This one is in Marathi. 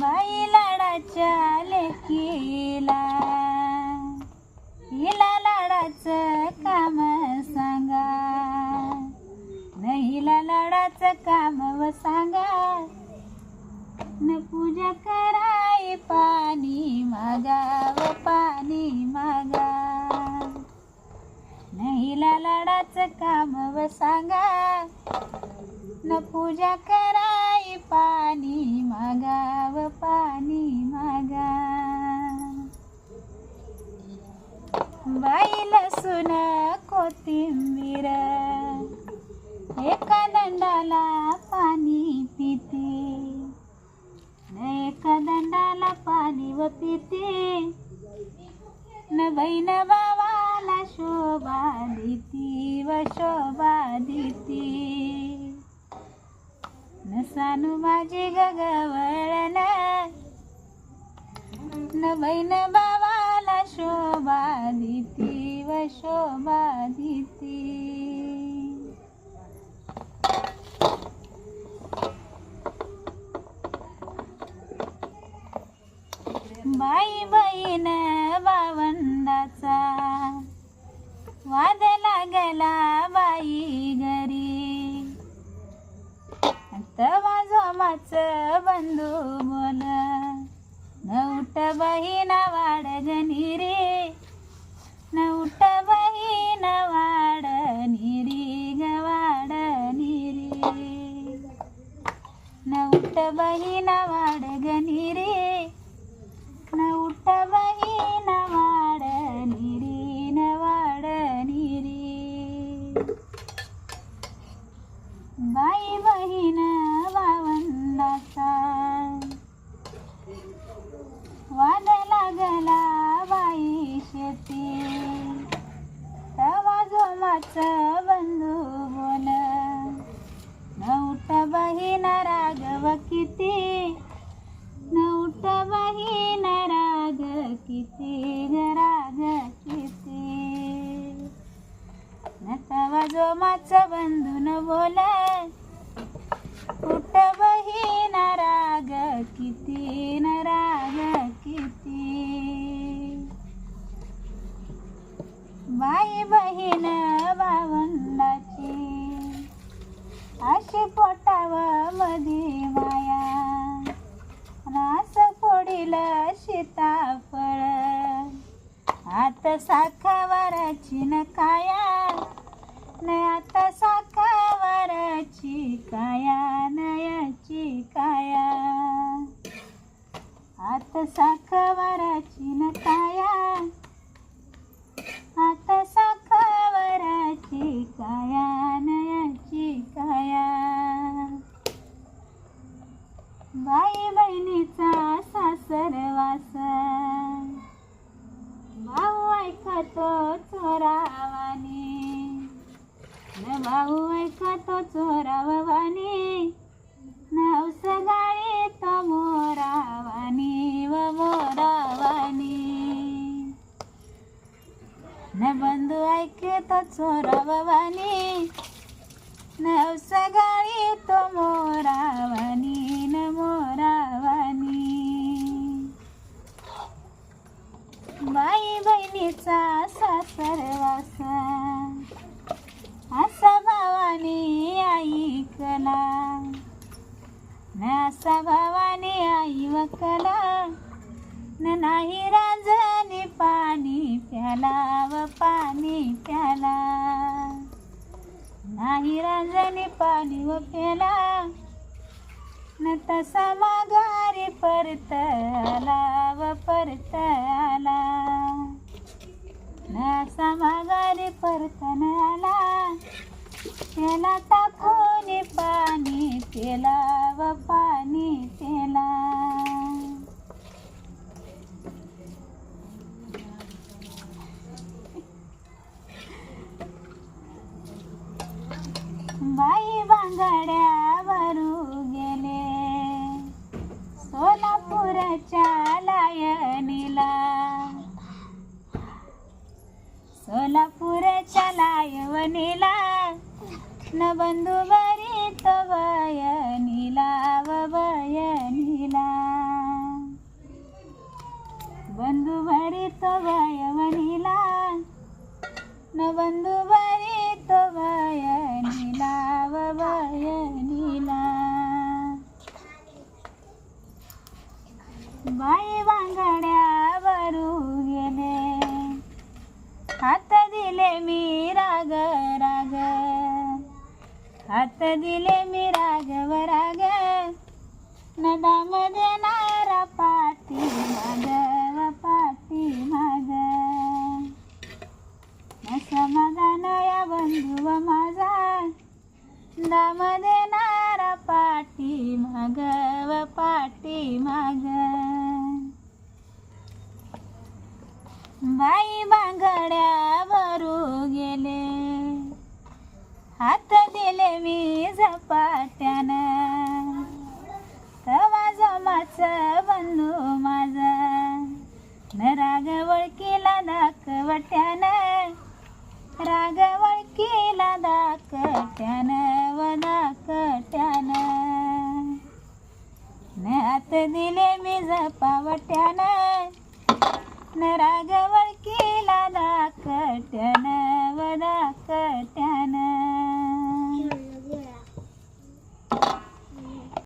बाई लाडाच्या लेकीला. हिला लाडाचं काम सांगा. न हिला लाडाचं काम व सांगा. न पूजा कराय पाणी मागा व पाणी मागा. न हिला लाडाचं काम व सांगा. न पूजा करा पाणी मागाव पाणी मागा. बाई लसूण कोथिंबीर एका दंडाला पाणी पिते. न एका दंडाला पाणी व पिते. न भाई न बावाला शोभा देती व शोभा देती. नसानु सानू माझी गगवळण न बैन बाबाला शोभा दिती व शोभा दिती. बाई बहीण भावंडाचा वाद लागला. तवा बंधू बोल. नऊट बहीण वाडगणी रे. बाई शेती तवा जोमाच बंधू बोल. नऊट बहीण रागव किती? नऊट बहीण राग किती? राग किती? नसावा जो माच बंधून बोल. कुठ बहीण राग किती? न राग माई बहीण भावंडाची. अशी पोटाव मधी माया. नास फोडील सीताफळ. आत साखावाराची न काया. न आता साखावाराची काया नयाची काया. आत साखावराची न काया. काया नयाची काया. बाई बहिणीचा सासरवास भाऊ ऐकतो चोरावानी. न भाऊ ऐकतो चोरावानी. न बंधू ऐकतो चोरावानी नवस गाडी तो मोरावानी न मोरावानी बाई बहिणीचा असा सर्वासा असा भावानी ऐकला न असा भावानी आई वकला न नाही रांजणी पाणी प्याला. पाणी प्याला. नाही रांजणी पाणी व प्याला. न तसा माघारी परत आला व परत आला न माघारी परतन आला त्याला टाकून पाणी पेला व पाणी बाई बांगड्यावरू गेले. सोलापूरच्या लायनीला. सोलापूरच्या लायवनीला न बंधू बरी तो वयनीला वयनीला. बंधू बरी तो वयवनीला न बंधू बरी तो वय व वयनीला बाई बांगड्यावरू गेले. हात दिले मी राग राग. हात दिले मी रागव दामध्ये नारा पाठी मागव पाठी माग बाई बांगड्यावरू भरू पावट्यानं राघव